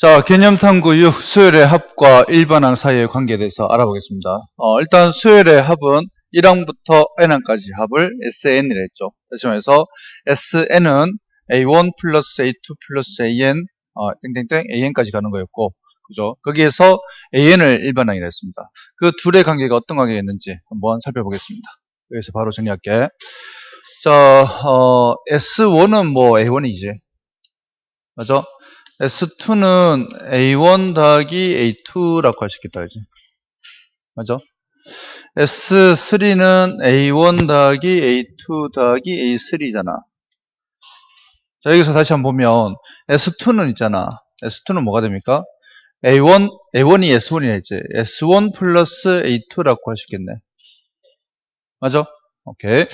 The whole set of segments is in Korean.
자, 개념 탐구 6, 수열의 합과 일반항 사이의 관계에 대해서 알아보겠습니다. 어, 일단 수열의 합은 1항부터 n항까지 합을 SN이라 했죠. 다시 말해서 SN은 A1 플러스 A2 플러스 AN, 어, 땡땡땡, AN까지 가는 거였고, 그죠? 거기에서 AN을 일반항이라 했습니다. 그 둘의 관계가 어떤 관계가 있는지 한번 살펴보겠습니다. 여기서 바로 정리할게. 자, 어, S1은 뭐 A1이지. 맞죠? S2는 A1 더하기 A2라고 할 수 있겠다, 그지? 맞죠? S3는 A1 더하기 A2 더하기 A3잖아. 자, 여기서 다시 한번 보면 S2는 있잖아. S2는 뭐가 됩니까? A1, A1이 S1이라 했지. S1 플러스 A2라고 할 수 있겠네. 맞죠? 오케이.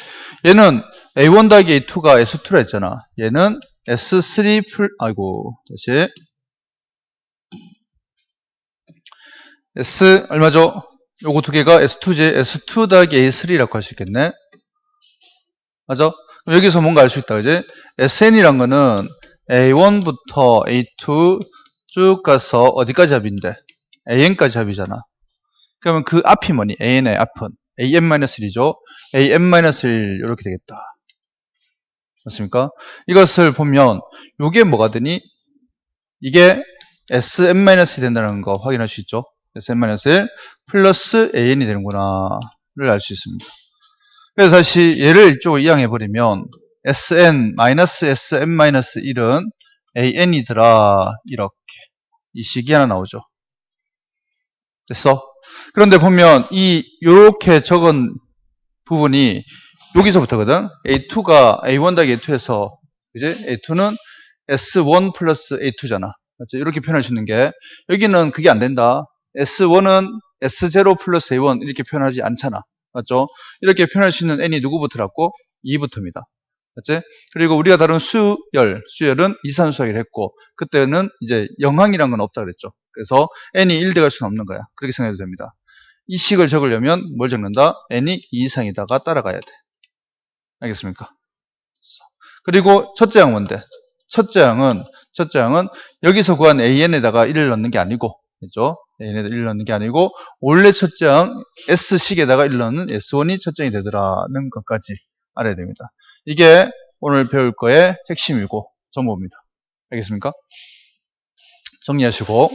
얘는 A1 더하기 A2가 S2라 했잖아. 얘는 S3 풀, 아이고, 다시. S, 얼마죠? 요거 두 개가 S2제, S2 더하기 A3라고 할 수 있겠네. 맞죠? 그럼 여기서 뭔가 알 수 있다, 그지? SN이란 거는 A1부터 A2 쭉 가서 어디까지 합인데? AN까지 합이잖아. 그러면 그 앞이 뭐니? AN의 앞은 AN-1이죠. AN-1 이렇게 되겠다. 맞습니까? 이것을 보면 이게 뭐가 되니? 이게 Sn-1이 된다는 거 확인할 수 있죠. Sn-1 플러스 AN이 되는구나를 알 수 있습니다. 그래서 다시 얘를 이쪽으로 이항해 버리면 Sn-Sn-1은 AN이더라 이렇게 이 식이 하나 나오죠. 됐어? 그런데 보면 이 요렇게 적은 부분이 여기서부터거든. A2가 A1 더하기 A2에서 이제 A2는 S1 플러스 A2잖아. 맞죠? 이렇게 표현할 수 있는 게 여기는 그게 안 된다. S1은 S0 플러스 A1 이렇게 표현하지 않잖아. 맞죠? 이렇게 표현할 수 있는 n이 누구부터라고? 2부터입니다. 맞지? 그리고 우리가 다룬 수열, 수열은 이산수학을 했고 그때는 이제 영항이란 건 없다 그랬죠. 그래서 n이 1 돼갈 수는 없는 거야. 그렇게 생각해도 됩니다. 이 식을 적으려면 뭘 적는다? n이 2 이상이다가 따라가야 돼. 알겠습니까? 그리고 첫째 항 뭔데? 첫째 항은 첫째 항은 여기서 구한 an에다가 1을 넣는 게 아니고 그죠? an에다 1을 넣는 게 아니고 원래 첫째 항 s식에다가 1을 넣는 s1이 첫째 항이 되더라는 것까지 알아야 됩니다. 이게 오늘 배울 거의 핵심이고 정보입니다. 알겠습니까? 정리하시고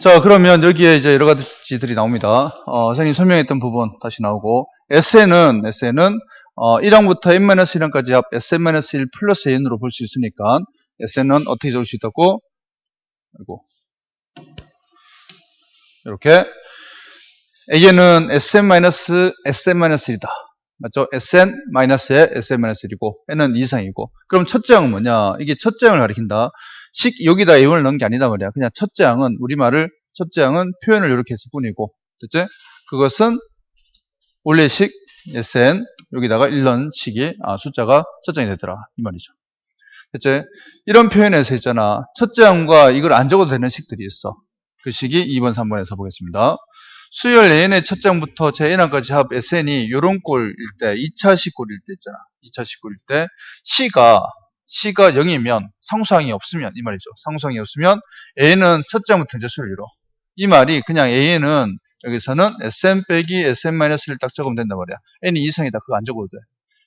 자 그러면 여기에 이제 여러 가지들이 나옵니다. 어, 선생님 설명했던 부분 다시 나오고 SN은 SN은 어, 1항부터 n-1항까지 합 Sn-1 플러스 n으로 볼 수 있으니까 SN은 어떻게 적을 수 있다고? 그리고 이렇게 A는 Sn-Sn-1이다. 맞죠? Sn-의 Sn-1이고 n은 2 이상이고 그럼 첫째 항은 뭐냐? 이게 첫째 항을 가리킨다. 식 여기다 A1을 넣은 게 아니다 말이야. 그냥 첫째 항은 우리말을 첫째 항은 표현을 이렇게 했을 뿐이고 됐지? 그것은 원래식 SN 여기다가 1 넣은 식이 아, 숫자가 첫째 항이 되더라 이 말이죠. 됐지? 이런 표현에서 있잖아. 첫째 항과 이걸 안 적어도 되는 식들이 있어. 그 식이 2번, 3번에서 보겠습니다. 수열 n의 첫 장부터 제 n항까지 합 sn이 요런 꼴일 때 2차 식 꼴일 때 있잖아. 2차 식 꼴일 때 c가 c가 0이면 상수항이 없으면 이 말이죠. 상수항이 없으면 a는 첫 장부터 이제 수를 이뤄. 이 말이 그냥 a는 여기서는 sn 빼기 sn-를 딱 적으면 된단 말이야. n이 이상이다. 그거 안 적어도 돼.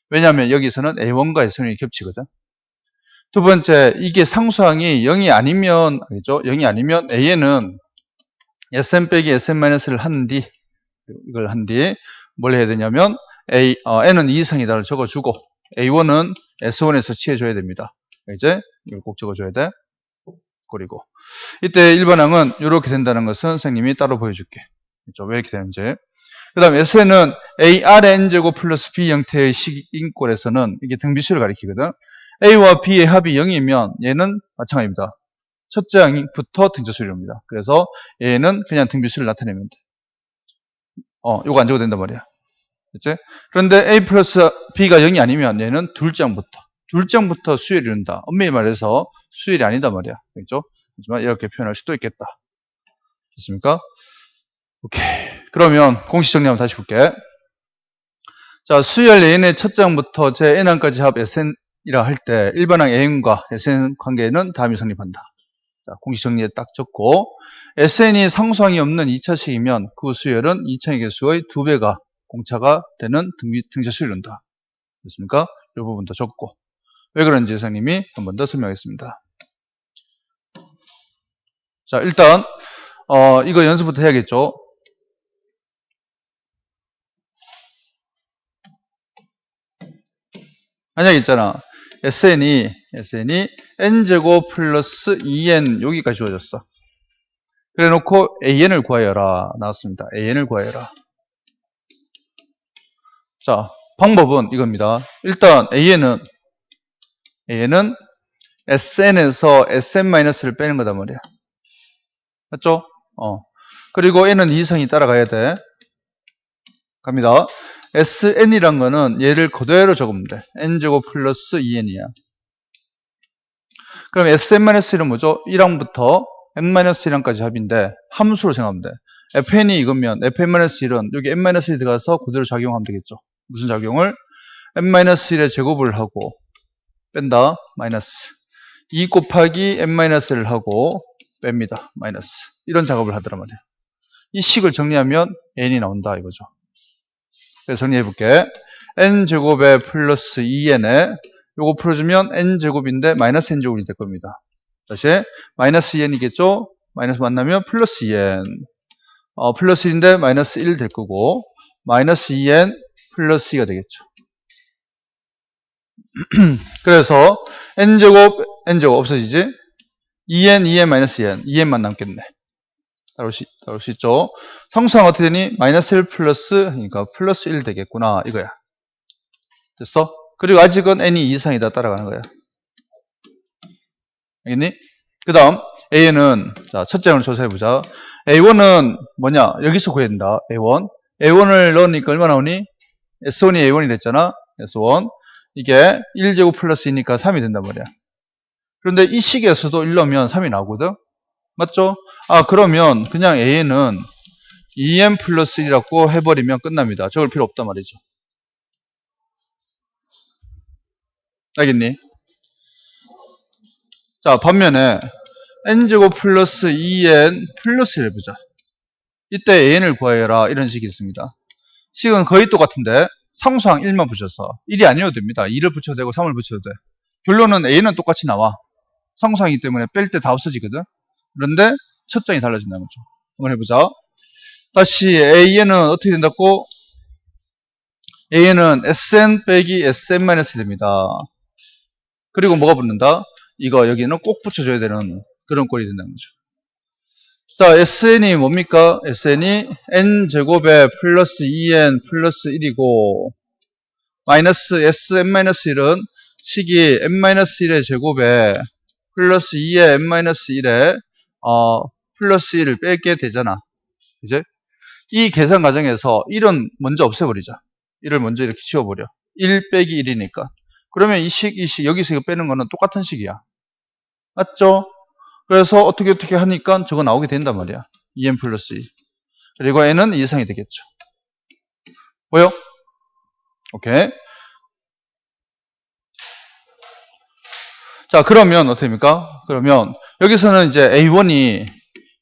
왜냐하면 여기서는 a1과 s1이 겹치거든. 두 번째, 이게 상수항이 0이 아니면, 알죠? 0이 아니면 a는 sn 빼기 sn-를 한 뒤, 이걸 한 뒤, 뭘 해야 되냐면, a, 어, n은 2 이상이다를 적어주고, a1은 s1에서 취해줘야 됩니다. 이제, 이걸 꼭 적어줘야 돼. 그리고, 이때 1번항은 이렇게 된다는 것은 선생님이 따로 보여줄게. 그렇죠? 왜 이렇게 되는지. 그 다음 SN은 ARN제곱 플러스 B 형태의 식인꼴에서는 이게 등비수를 가리키거든. A와 B의 합이 0이면 얘는 마찬가지입니다. 첫째 항부터 등차수열입니다. 그래서 얘는 그냥 등비수를 나타내면 돼. 어, 요거 안 적어도 된단 말이야. 됐지? 그런데 A 플러스 B가 0이 아니면 얘는. 둘째 항부터 수열이 이룬다. 엄밀히 말해서 수열이 아니다 말이야. 그죠? 하지만 이렇게 표현할 수도 있겠다. 됐습니까? 오케이. 그러면 공식 정리 한번 다시 볼게. 자, 수열 AN의 첫 장부터 제 N항까지 합 SN이라 할 때 일반항 AN과 SN 관계는 다음이 성립한다. 자, 공식 정리에 딱 적고 SN이 상수항이 없는 2차식이면 그 수열은 2차의 개수의 2배가 공차가 되는 등비, 등차 수열이다. 됐습니까? 이 부분도 적고 왜 그런지 선생님이 한 번 더 설명하겠습니다. 자, 일단 어, 이거 연습부터 해야겠죠. 만약에 있잖아. SN이, SN이 n제곱 플러스 2n 여기까지 주어졌어. 그래 놓고 AN을 구하여라. 나왔습니다. AN을 구하여라. 자, 방법은 이겁니다. 일단 AN은, AN은 SN에서 SN-를 빼는 거단 말이야. 맞죠? 어. 그리고 n은 2이상이 따라가야 돼. 갑니다. sn이란 거는 얘를 그대로 적으면 돼. n제곱 플러스 2n이야. 그럼 sn-1은 뭐죠? 1항부터 n-1항까지 합인데 함수로 생각하면 돼. fn이 이거면 fn-1은 여기 n-1이 들어가서 그대로 작용하면 되겠죠. 무슨 작용을? n-1의 제곱을 하고 뺀다. 마이너스 2 곱하기 n-1을 하고 뺍니다. 마이너스 이런 작업을 하더란 말이에요. 이 식을 정리하면 n이 나온다 이거죠. 그래서 정리해 볼게. n제곱에 플러스 2n에 요거 풀어주면 n제곱인데 마이너스 n제곱이 될 겁니다. 다시 마이너스 2n이겠죠? 마이너스 만나면 플러스 2n 어, 플러스 1인데 마이너스 1 될 거고 마이너스 2n 플러스 2가 되겠죠. 그래서 n제곱 n제곱 없어지지? 2n, 2n, 마이너스 2n 2n만 남겠네. 따올 수, 따올 수 있죠. 성수항 어떻게 되니? 마이너스 1 플러스, 그러니까 플러스 1 되겠구나. 이거야. 됐어? 그리고 아직은 n이 2 이상이다. 따라가는 거야. 알겠니? 그 다음, a는, 자, 첫째 항을 조사해보자. a1은 뭐냐? 여기서 구해야 된다. a1. a1을 넣으니까 얼마 나오니? S1이 a1이 됐잖아. s1. 이게 1제곱 플러스 2니까 3이 된단 말이야. 그런데 이 식에서도 1 넣으면 3이 나오거든? 맞죠? 아, 그러면 그냥 a는 2n 플러스 1이라고 해버리면 끝납니다. 적을 필요 없단 말이죠. 알겠니? 자, 반면에 n제곱 플러스 2n 플러스 1 해보자. 이때 an을 구하여라 이런 식이 있습니다. 식은 거의 똑같은데 상수항 1만 붙여서 1이 아니어도 됩니다. 2를 붙여도 되고 3을 붙여도 돼. 결론은 a는 똑같이 나와. 상수항이기 때문에 뺄 때 다 없어지거든. 그런데 첫 장이 달라진다는 거죠. 한번 해보자. 다시 AN은 어떻게 된다고? AN은 SN 빼기 SN-이 됩니다. 그리고 뭐가 붙는다? 이거 여기는 꼭 붙여줘야 되는 그런 꼴이 된다는 거죠. 자, SN이 뭡니까? SN이 N제곱에 플러스 2N 플러스 1이고 마이너스 SN-1은 식이 N-1의 제곱에 플러스 2에 N-1에 어, 플러스 1을 빼게 되잖아. 이제 이 계산 과정에서 1은 먼저 없애버리자. 1을 먼저 이렇게 지워버려. 1 빼기 1이니까. 그러면 이 식, 이 식, 여기서 이거 빼는 거는 똑같은 식이야. 맞죠? 그래서 어떻게 어떻게 하니까 저거 나오게 된단 말이야. 2n 플러스 2. 그리고 n은 2 이상이 되겠죠. 보여? 오케이. 자, 그러면 어떻게 됩니까? 그러면 여기서는 이제 A1이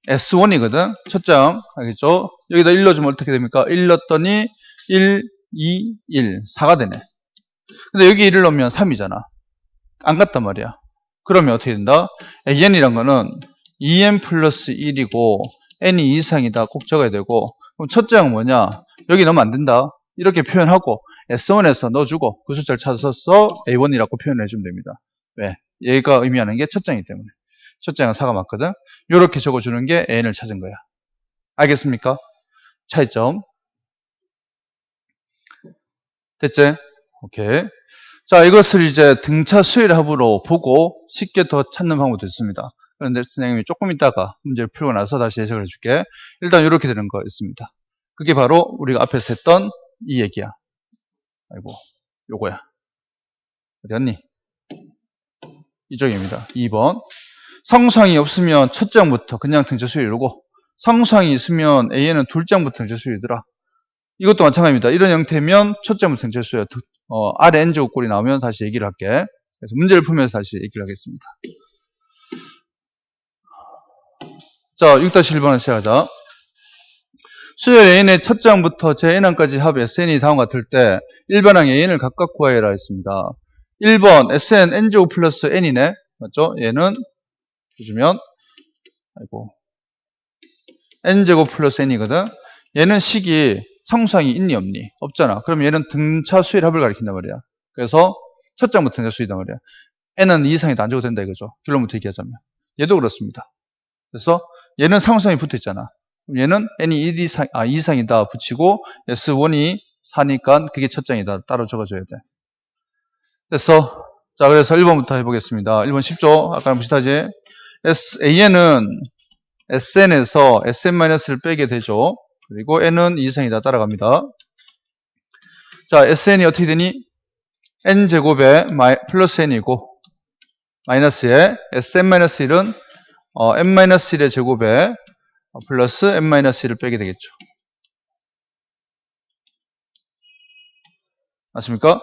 S1이거든. 첫 장, 알겠죠? 여기다 1 넣어주면 어떻게 됩니까? 1 넣었더니 1, 2, 1, 4가 되네. 근데 여기 1을 넣으면 3이잖아. 안 같단 말이야. 그러면 어떻게 된다? AN이란 거는 2n 플러스 1이고 n이 2 이상이다. 꼭 적어야 되고 그럼 첫 장은 뭐냐? 여기 넣으면 안 된다. 이렇게 표현하고 S1에서 넣어주고 그 숫자를 찾아서 A1이라고 표현해 주면 됩니다. 왜? 얘가 의미하는 게 첫 장이기 때문에. 첫 장은 4가 맞거든. 이렇게 적어주는 게 n을 찾은 거야. 알겠습니까? 차이점. 됐지? 오케이. 자, 이것을 이제 등차 수열 합으로 보고 쉽게 더 찾는 방법도 있습니다. 그런데 선생님이 조금 있다가 문제를 풀고 나서 다시 해석을 해줄게. 일단 이렇게 되는 거 있습니다. 그게 바로 우리가 앞에서 했던 이 얘기야. 아이고, 요거야. 어디 갔니? 이쪽입니다. 2번. 성상이 없으면 첫 장부터 그냥 등차 수열이고 성상이 있으면 A에는 둘 장부터 등차 수열이더라. 이것도 마찬가지입니다. 이런 형태면 첫째부터 생체수야. 어, 아래 n제곱 꼴이 나오면 다시 얘기를 할게. 그래서 문제를 풀면서 다시 얘기를 하겠습니다. 자, 6-1번을 시작하자. 수열 A의 첫 장부터 제 N항까지 합 SN이 다음과 같을 때 일반항 AN을 각각 구하여라 했습니다. 1번 SN N제곱 플러스 N이네. 맞죠? 얘는 해주면 아이고 N제곱 플러스 N이거든. 얘는 식이 상수항이 있니 없니? 없잖아. 그럼 얘는 등차 수열 합을 가리킨단 말이야. 그래서 첫 장부터 등차 수이단 말이야. N은 2 이상이 안 줘도 된다 이거죠. 결론부터 얘기하자면. 얘도 그렇습니다. 그래서 얘는 상수항이 붙어 있잖아. 얘는 n이 1 이상, 아, 2 이상이다 붙이고 s1이 4니까 그게 첫 장이다. 따로 적어줘야 돼. 됐어. 자, 그래서 1번부터 해보겠습니다. 1번 쉽죠? 아까랑 비슷하지? S, AN은 SN에서 SN-를 빼게 되죠. 그리고 N은 2 이상이다. 따라갑니다. 자, SN이 어떻게 되니? N제곱에 플러스 N이고, 마이너스에 SN-1은 어, n-1의 제곱에 플러스 n-1을 빼게 되겠죠. 맞습니까?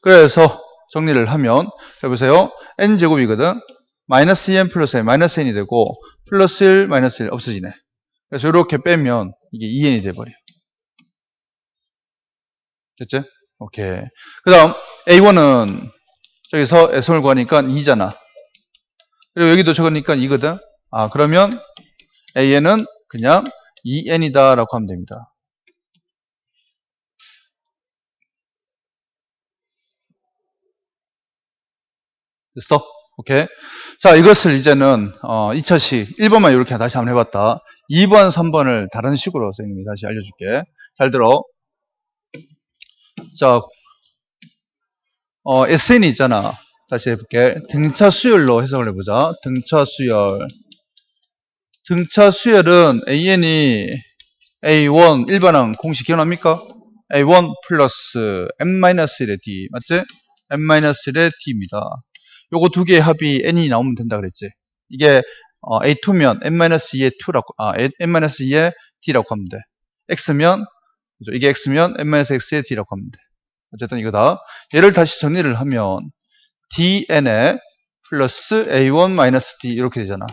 그래서 정리를 하면 해보세요. n제곱이거든. 마이너스 2n 플러스 n, 마이너스 n이 되고 플러스 1, 마이너스 1 없어지네. 그래서 이렇게 빼면 이게 2n이 돼버려. 됐지? 오케이. 그 다음 a1은 저기서 s을 구하니까 2잖아. 그리고 여기도 적으니까 2거든. 아, 그러면 AN은 그냥 2N이다 라고 하면 됩니다. 됐어? 오케이. 자, 이것을 이제는, 어, 2차식, 1번만 이렇게 다시 한번 해봤다. 2번, 3번을 다른 식으로 선생님이 다시 알려줄게. 잘 들어. 자, 어, SN이 있잖아. 다시 해볼게. 등차 수열로 해석을 해보자. 등차 수열. 등차 수열은 AN이 A1 일반항 공식 기억납니까? A1 플러스 M-1의 D. 맞지? M-1의 D입니다. 요거 두 개의 합이 N이 나오면 된다 그랬지. 이게 어, A2면 M-2의 2라고, 아, M-2의 D라고 하면 돼. X면, 그죠? 이게 X면 M-X의 D라고 하면 돼. 어쨌든 이거다. 얘를 다시 정리를 하면 dn에 플러스 a1-d 이렇게 되잖아.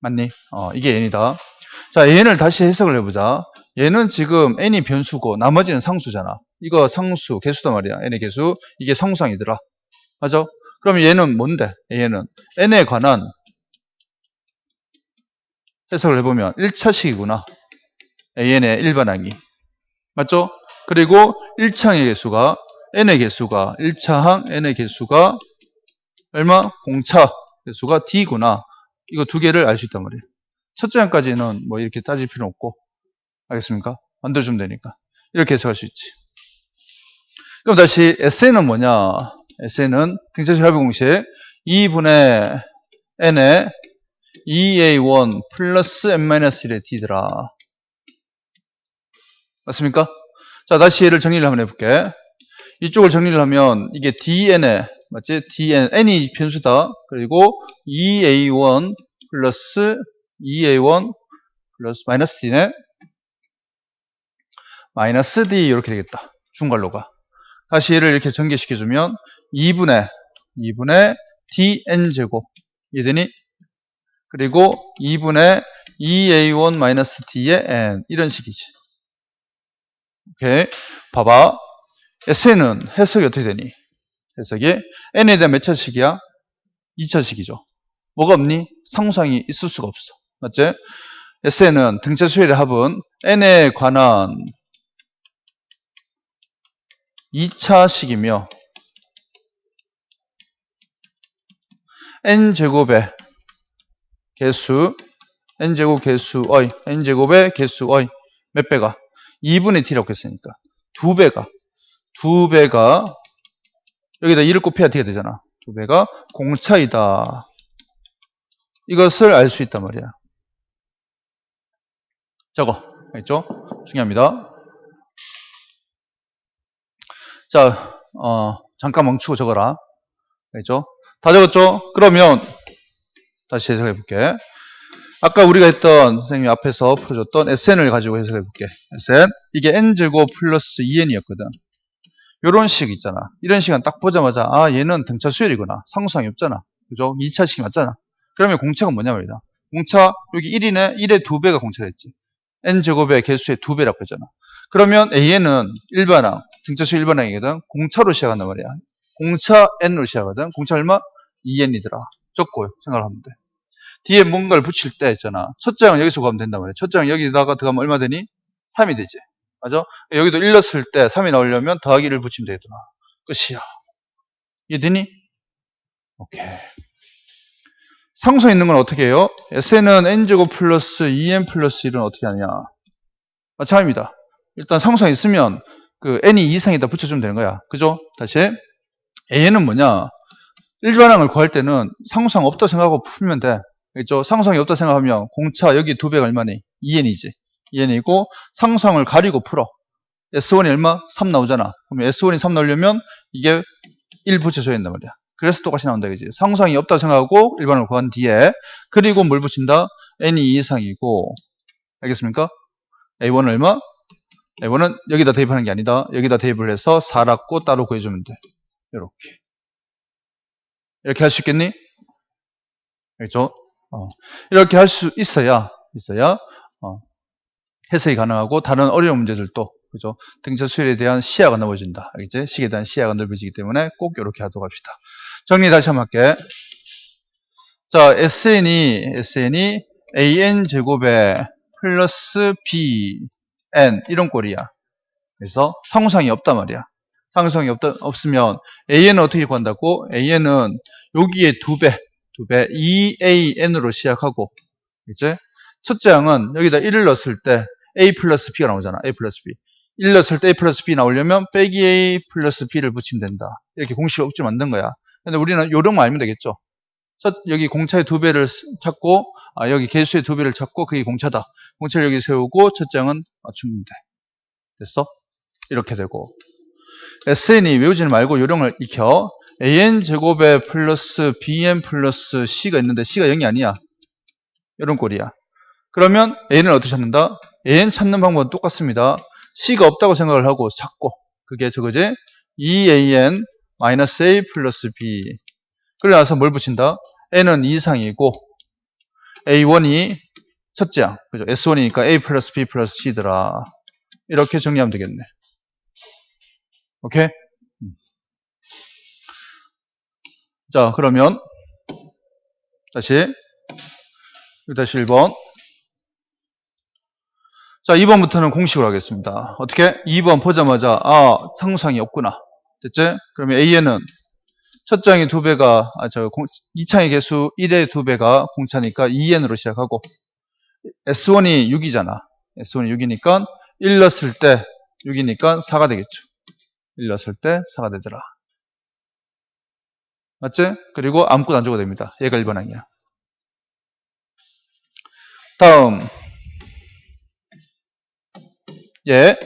맞니? 어, 이게 n이다. 자, n을 다시 해석을 해보자. 얘는 지금 n이 변수고 나머지는 상수잖아. 이거 상수, 개수단 말이야. n의 개수. 이게 상수항이더라. 맞아? 그럼 얘는 뭔데? 얘는 n에 관한 해석을 해보면 1차식이구나. an의 일반항이. 맞죠? 그리고 1창의 개수가 n의 개수가 1차항 n의 개수가 얼마? 공차 개수가 d구나. 이거 두 개를 알 수 있단 말이에요. 첫째 항까지는 뭐 이렇게 따질 필요 없고 알겠습니까? 만들어주면 되니까. 이렇게 해석할 수 있지. 그럼 다시 SN은 뭐냐? SN은 등차수 합의 공식 2분의 n에 2a1 플러스 n-1의 d더라. 맞습니까? 자, 다시 얘를 정리를 한번 해볼게. 이쪽을 정리를 하면 이게 dn에 맞지? dn n이 변수다. 그리고 2a1 플러스 2a1 플러스 마이너스 d네 마이너스 d 이렇게 되겠다. 중괄로가. 다시 얘를 이렇게 전개시켜주면 2분의 2분의 dn 제곱 이되니 그리고 2분의 2a1 마이너스 d의 n 이런 식이지. 오케이. 봐봐. SN은 해석이 어떻게 되니? 해석이 N에 대한 몇 차식이야? 2차식이죠. 뭐가 없니? 상수항이 있을 수가 없어. 맞지? SN은 등차 수열의 합은 N에 관한 2차식이며 N제곱의 개수 N제곱 개수의 N제곱의 개수의 몇 배가? 2분의 T라고 했으니까 두 배가 두 배가 여기다 2를 곱해야 T가 되잖아. 두 배가 공차이다. 이것을 알 수 있단 말이야. 저거 알죠? 중요합니다. 자, 어, 잠깐 멈추고 적어라. 알죠? 다 적었죠? 그러면 다시 해석해 볼게. 아까 우리가 했던 선생님이 앞에서 풀어줬던 SN을 가지고 해석해 볼게. SN 이게 n제곱 플러스 2n이었거든. 요런 식 있잖아. 이런 식은 딱 보자마자 아 얘는 등차 수열이구나. 상수항이 없잖아. 그죠? 2차식이 맞잖아. 그러면 공차가 뭐냐 말이다. 공차 여기 1이네. 1의 2배가 공차가 있지. n제곱의 개수의 2배라고 했잖아. 그러면 AN은 일반항, 등차수 일반항이거든. 공차로 시작한단 말이야. 공차 n으로 시작하거든. 공차 얼마? 2n이더라. 적고 생각을 하면 돼. 뒤에 뭔가를 붙일 때 있잖아. 첫 장은 여기서 구하면 된단 말이야. 첫 장은 여기다가 들어가면 얼마 되니? 3이 되지. 맞아? 여기도 1 넣었을 때 3이 나오려면 더하기를 붙이면 되겠구나. 끝이야. 이해되니? 오케이. 상수 있는 건 어떻게 해요? SN은 n제곱 플러스 2n 플러스 1은 어떻게 하냐? 마찬가지입니다. 일단 상수가 있으면 그 n이 2 이상이다 붙여주면 되는 거야. 그죠? 다시. AN은 뭐냐? 일반항을 구할 때는 상수항 없다 생각하고 풀면 돼. 그죠? 상수항이 없다 생각하면 공차 여기 두 배가 얼마니? 2n이지. 2n이고 상수항을 가리고 풀어. S1이 얼마? 3 나오잖아. 그러면 S1이 3 나오려면 이게 1 붙여줘야 된단 말이야. 그래서 똑같이 나온다, 그지? 상수항이 없다 생각하고 일반을 구한 뒤에 그리고 뭘 붙인다? n이 2 이상이고 알겠습니까? A1은 얼마? A1은 여기다 대입하는 게 아니다. 여기다 대입을 해서 4라고 따로 구해주면 돼. 이렇게. 이렇게 할 수 있겠니? 알겠죠? 어. 이렇게 할 수 있어야, 있어야, 어. 해석이 가능하고 다른 어려운 문제들도, 그죠? 등차 수열에 대한 시야가 넓어진다. 알겠지? 식에 대한 시야가 넓어지기 때문에 꼭 이렇게 하도록 합시다. 정리 다시 한번 할게. 자, SN이, SN이 AN 제곱에 플러스 BN, 이런 꼴이야. 그래서 상수항이 없단 말이야. 상수항이 없다, 없으면 AN은 어떻게 구한다고? AN은 여기에 두 배, 두 배, 2AN으로 시작하고, 이제 첫째 항은 여기다 1을 넣었을 때 A 플러스 B가 나오잖아. A 플러스 B. 1 넣었을 때 A 플러스 B 나오려면 빼기 A 플러스 B를 붙이면 된다. 이렇게 공식을 억지로 만든 거야. 근데 우리는 요령만 알면 되겠죠. 첫, 여기 공차의 두 배를 찾고, 아, 여기 개수의 두 배를 찾고, 그게 공차다. 공차를 여기 세우고, 첫째 항은 맞추면 돼. 됐어? 이렇게 되고. SN이 외우지는 말고 요령을 익혀. AN 제곱에 플러스 BN 플러스 C가 있는데 C가 0이 아니야. 이런 꼴이야. 그러면 A는 어떻게 찾는다? AN 찾는 방법은 똑같습니다. C가 없다고 생각을 하고 찾고 그게 저거지? 2AN 마이너스 A 플러스 B 그래 나서 뭘 붙인다? N은 2 이상이고 A1이 첫째 항 그죠? S1이니까 A 플러스 B 플러스 C더라 이렇게 정리하면 되겠네 오케이? 음. 자 그러면 다시 다시 1번 자 2번부터는 공식으로 하겠습니다 어떻게? 2번 보자마자 아 상수항이 없구나 됐지? 그러면 AN은 첫 장의 두 배가, 아, 저, 2창의 개수 1의 두 배가 공차니까 2n으로 시작하고, S1이 6이잖아. S1이 6이니까, 1 넣었을 때 6이니까 4가 되겠죠. 1 넣었을 때 4가 되더라. 맞지? 그리고 아무것도 안 줘도 됩니다. 얘가 1번 항이야. 다음. 얘.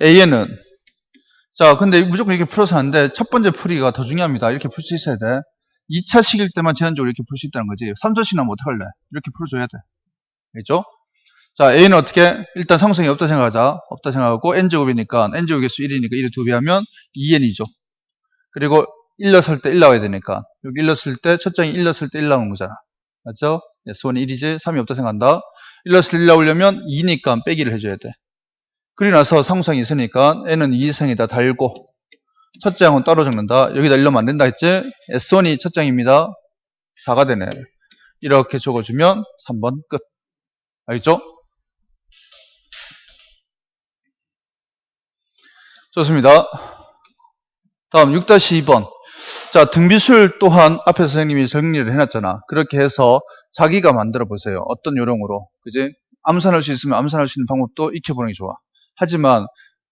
AN은 자, 근데 무조건 이렇게 풀어서 하는데 첫 번째 풀이가 더 중요합니다. 이렇게 풀 수 있어야 돼. 2차 식일 때만 제한적으로 이렇게 풀 수 있다는 거지. 3차식 나면 어떡할래? 이렇게 풀어줘야 돼. 알겠죠? 자, A는 어떻게? 일단 상승이 없다 생각하자. 없다 생각하고 N제곱이니까 N제곱 개수 1이니까 1을 2배 하면 2N이죠. 그리고 1 넣었을 때 1 나와야 되니까 여기 1 넣었을 때 첫 장이 1 넣었을 때 1 나오는 거잖아. 맞죠? S1이 1이지 3이 없다 생각한다. 1 넣었을 때 1 나오려면 2니까 빼기를 해줘야 돼. 그리고 나서 상수항이 있으니까 n은 2 이상이다 달고 첫째 항은 따로 적는다. 여기다 1 넣으면 안 된다 했지? S1이 첫 장입니다. 4가 되네. 이렇게 적어주면 3번 끝. 알겠죠? 좋습니다. 다음 6-2번. 자, 등비술 또한 앞에 선생님이 정리를 해놨잖아. 그렇게 해서 자기가 만들어 보세요. 어떤 요령으로. 그지? 암산할 수 있으면 암산할 수 있는 방법도 익혀보는 게 좋아. 하지만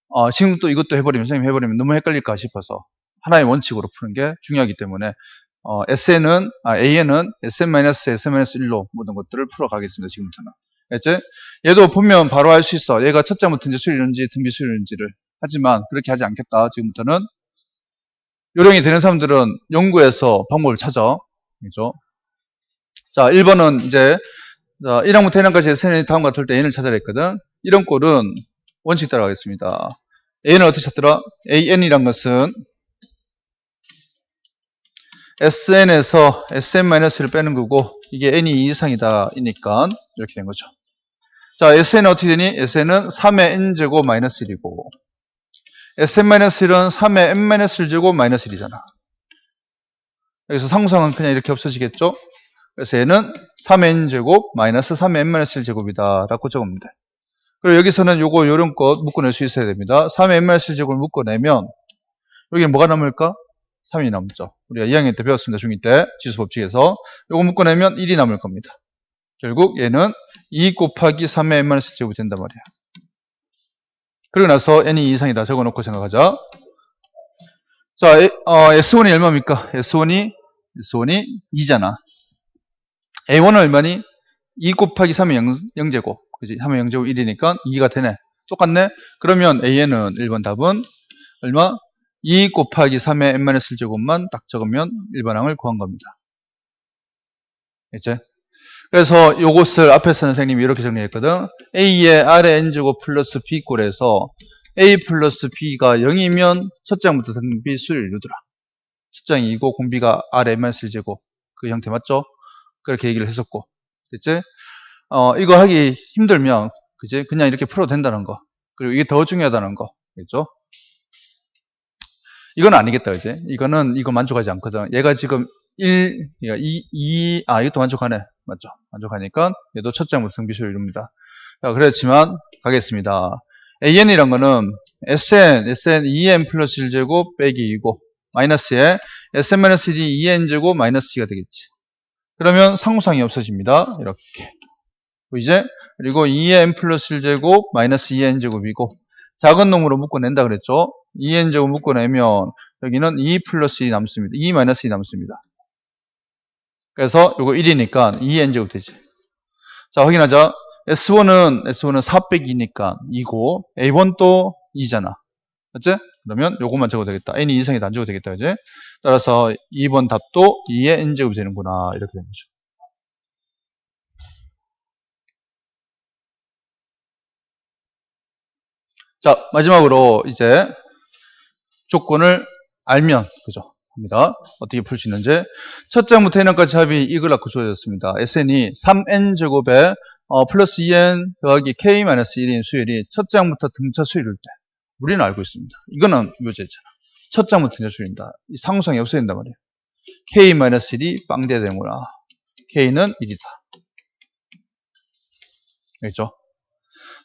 어, 지금 또 이것도 해버리면 선생님 해버리면 너무 헷갈릴까 싶어서 하나의 원칙으로 푸는 게 중요하기 때문에 어, SN은 아, AN은 SN-SM-1로 모든 것들을 풀어가겠습니다. 지금부터는. 알겠지? 얘도 보면 바로 알 수 있어. 얘가 첫 장부터 이제 수일인지 등비 수일인지를. 하지만 그렇게 하지 않겠다. 지금부터는 요령이 되는 사람들은 연구해서 방법을 찾아. 그죠? 자, 1번은 이제 자, 1항부터 1항까지 SN이 다음과 같을 때 N을 찾아라 했거든. 이런 꼴은 원칙 따라가겠습니다. A는 어떻게 찾더라? AN이란 것은 SN에서 SN-를 빼는 거고 이게 N이 2 이상이다 이니까 이렇게 된 거죠. 자, SN은 어떻게 되니? SN은 3의 N제곱 마이너스 1이고 SN-1은 3의 N-1 제곱 마이너스 1이잖아. 여기서 상수항은 그냥 이렇게 없어지겠죠? 그래서 얘는 3의 N제곱 마이너스 3의 N-1 제곱이다 라고 적으면 돼. 그리고 여기서는 요거 요런 것 묶어낼 수 있어야 됩니다. 3의 N-1 제곱을 묶어내면 여기 뭐가 남을까? 3이 남죠. 우리가 2학년 때 배웠습니다. 중2 때 지수 법칙에서 요거 묶어내면 1이 남을 겁니다. 결국 얘는 2 곱하기 3의 N-제곱이 된단 말이야. 그리고 나서 n이 2 이상이다 적어놓고 생각하자. 자, 에- 어, S1이 얼마입니까? S1이, S1이 2잖아. A1은 얼마니? 2 곱하기 3의 0, 제곱 그지? 3의 0제곱 1이니까 2가 되네. 똑같네? 그러면 AN은 1번 답은 얼마? 2 곱하기 3의 n-1제곱만 딱 적으면 1번 항을 구한 겁니다. 이제 그래서 요것을 앞에서 선생님이 이렇게 정리했거든. A의 R의 N제곱 플러스 B꼴에서 A 플러스 B가 0이면 첫 장부터 등비 수를 이루더라. 첫 장이 2고 공비가 R의 N-제곱 그 형태 맞죠? 그렇게 얘기를 했었고 됐지? 어, 이거 하기 힘들면 그지? 그냥 이렇게 풀어도 된다는 거. 그리고 이게 더 중요하다는 거. 그죠? 이건 아니겠다, 그지? 이거는 이거 만족하지 않거든. 얘가 지금 1, 2, 2, 아, 이것도 만족하네. 맞죠? 만족하니까 얘도 첫 장부터 등비수를 이룹니다. 자, 그렇지만 가겠습니다. AN이란 거는 SN, SN 2N 플러스 1제곱 빼기 2고 마이너스에 SN-1이 2N제곱 마이너스 C가 되겠지. 그러면 상수항이 없어집니다. 이렇게. 이제 그리고 2N 플러스 1제곱 마이너스 2N제곱이고 작은 놈으로 묶어낸다 그랬죠. 2N제곱 묶어내면 여기는 2 플러스 2 남습니다. 2 마이너스 2 남습니다. 그래서 요거 1이니까 2n제곱 되지. 자, 확인하자. S1은, S1은 4 빼기 2니까 2고, A1도 2잖아. 맞지? 그러면 요것만 적어도 되겠다. n이 2 이상이다. 안 적어도 되겠다. 그지? 따라서 2번 답도 2의 n제곱이 되는구나. 이렇게 되는 거죠. 자, 마지막으로 이제 조건을 알면, 그죠? 합니다. 어떻게 풀 수 있는지. 첫 장부터 n까지 합이 이걸 갖고 주어졌습니다. sn이 3n제곱에 어, 플러스 2n 더하기 k-1인 수열이 첫 장부터 등차 수열일 때 우리는 알고 있습니다. 이거는 묘제잖아. 첫 장부터 등차 수열입니다. 이 상수항이 없어야 된단 말이에요. k-1이 빵돼야 되는구나. k는 1이다. 알겠죠?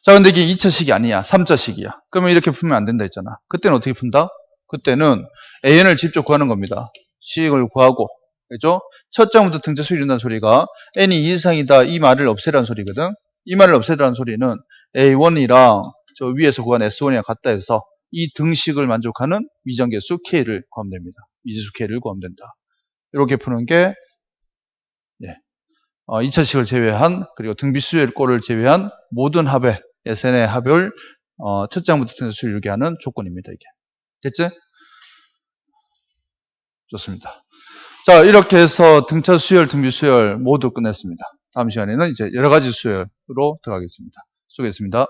자, 근데 이게 2차식이 아니야. 3차식이야. 그러면 이렇게 풀면 안 된다 했잖아. 그때는 어떻게 푼다? 그때는 AN을 직접 구하는 겁니다. 식을 구하고, 그죠? 첫 장부터 등차 수를 이룬다는 소리가 N이 2 이상이다 이 말을 없애라는 소리거든. 이 말을 없애라는 소리는 A1이랑 저 위에서 구한 S1이랑 같다 해서 이 등식을 만족하는 미정계수 K를 구하면 됩니다. 미지수 K를 구하면 된다. 이렇게 푸는 게 예. 어, 2차식을 제외한 그리고 등비수열 꼴을 제외한 모든 합의 SN의 합을 어, 첫 장부터 등차 수를 이루게 하는 조건입니다. 이게. 됐지? 좋습니다. 자, 이렇게 해서 등차 수열, 등비 수열 모두 끝냈습니다. 다음 시간에는 이제 여러 가지 수열로 들어가겠습니다. 수고했습니다.